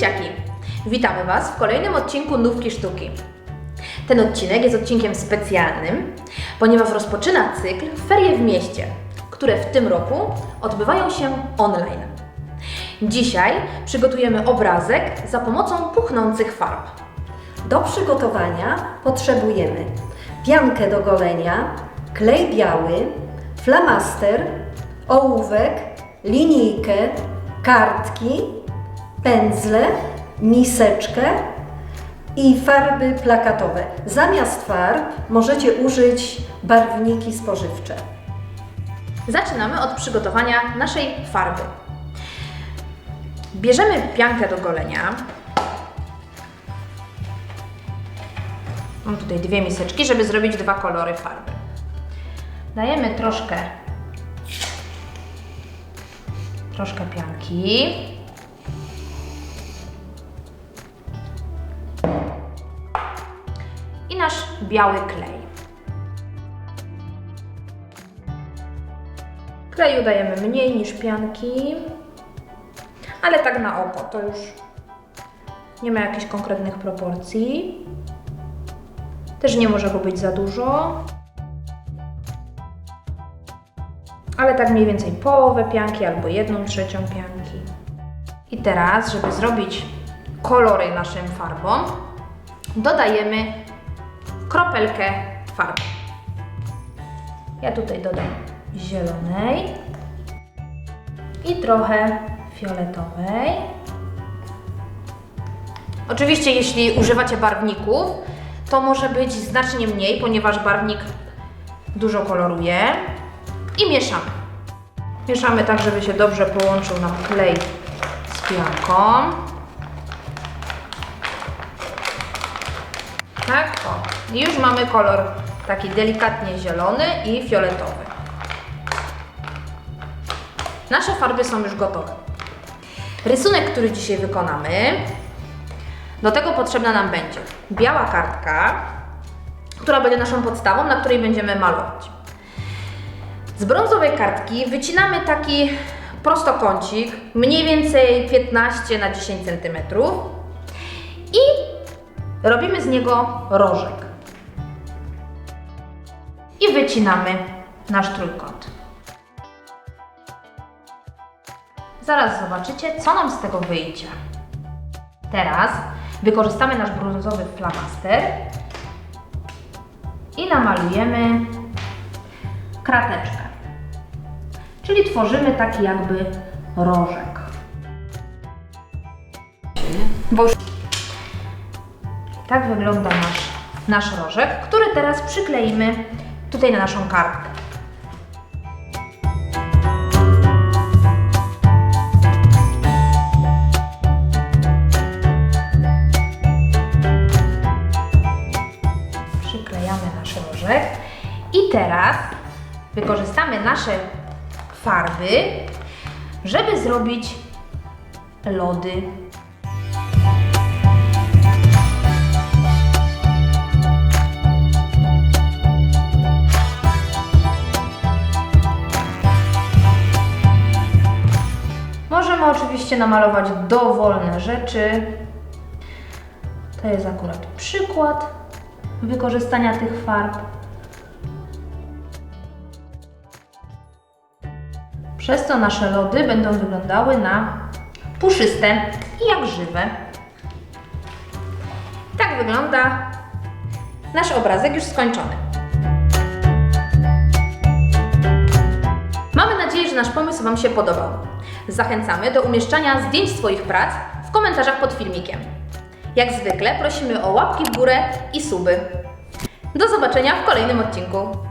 dzieciaki! Witamy Was w kolejnym odcinku Nówki Sztuki. Ten odcinek jest odcinkiem specjalnym, ponieważ rozpoczyna cykl Ferie w mieście, które w tym roku odbywają się online. Dzisiaj przygotujemy obrazek za pomocą puchnących farb. Do przygotowania potrzebujemy piankę do golenia, klej biały, flamaster, ołówek, linijkę, kartki, pędzle, miseczkę i farby plakatowe. Zamiast farb możecie użyć barwniki spożywcze. Zaczynamy od przygotowania naszej farby. Bierzemy piankę do golenia. Mam tutaj dwie miseczki, żeby zrobić dwa kolory farby. Dajemy troszkę troszkę pianki. I nasz biały klej. Kleju dajemy mniej niż pianki, ale tak na oko, to już nie ma jakichś konkretnych proporcji. Też nie może go być za dużo. Ale tak mniej więcej połowę pianki albo jedną trzecią pianki. I teraz, żeby zrobić kolory naszym farbom, dodajemy kropelkę farby. Ja tutaj dodam zielonej i trochę fioletowej. Oczywiście, jeśli używacie barwników, to może być znacznie mniej, ponieważ barwnik dużo koloruje. I mieszamy. Mieszamy tak, żeby się dobrze połączył nam klej z pianką. Tak, o. I już mamy kolor taki delikatnie zielony i fioletowy. Nasze farby są już gotowe. Rysunek, który dzisiaj wykonamy, do tego potrzebna nam będzie biała kartka, która będzie naszą podstawą, na której będziemy malować. Z brązowej kartki wycinamy taki prostokącik, mniej więcej 15 na 10 cm robimy z niego rożek. I wycinamy nasz trójkąt. Zaraz zobaczycie, co nam z tego wyjdzie. Teraz wykorzystamy nasz brązowy flamaster i namalujemy krateczkę. Czyli tworzymy taki jakby rożek. Bo już tak wygląda nasz, nasz rożek, który teraz przykleimy tutaj na naszą kartkę. Przyklejamy nasz rożek i teraz wykorzystamy nasze farby, żeby zrobić lody. Możemy oczywiście namalować dowolne rzeczy. To jest akurat przykład wykorzystania tych farb. Przez to nasze lody będą wyglądały na puszyste i jak żywe. Tak wygląda nasz obrazek już skończony. Mamy nadzieję, że nasz pomysł Wam się podobał. Zachęcamy do umieszczania zdjęć swoich prac w komentarzach pod filmikiem. Jak zwykle prosimy o łapki w górę i suby. Do zobaczenia w kolejnym odcinku.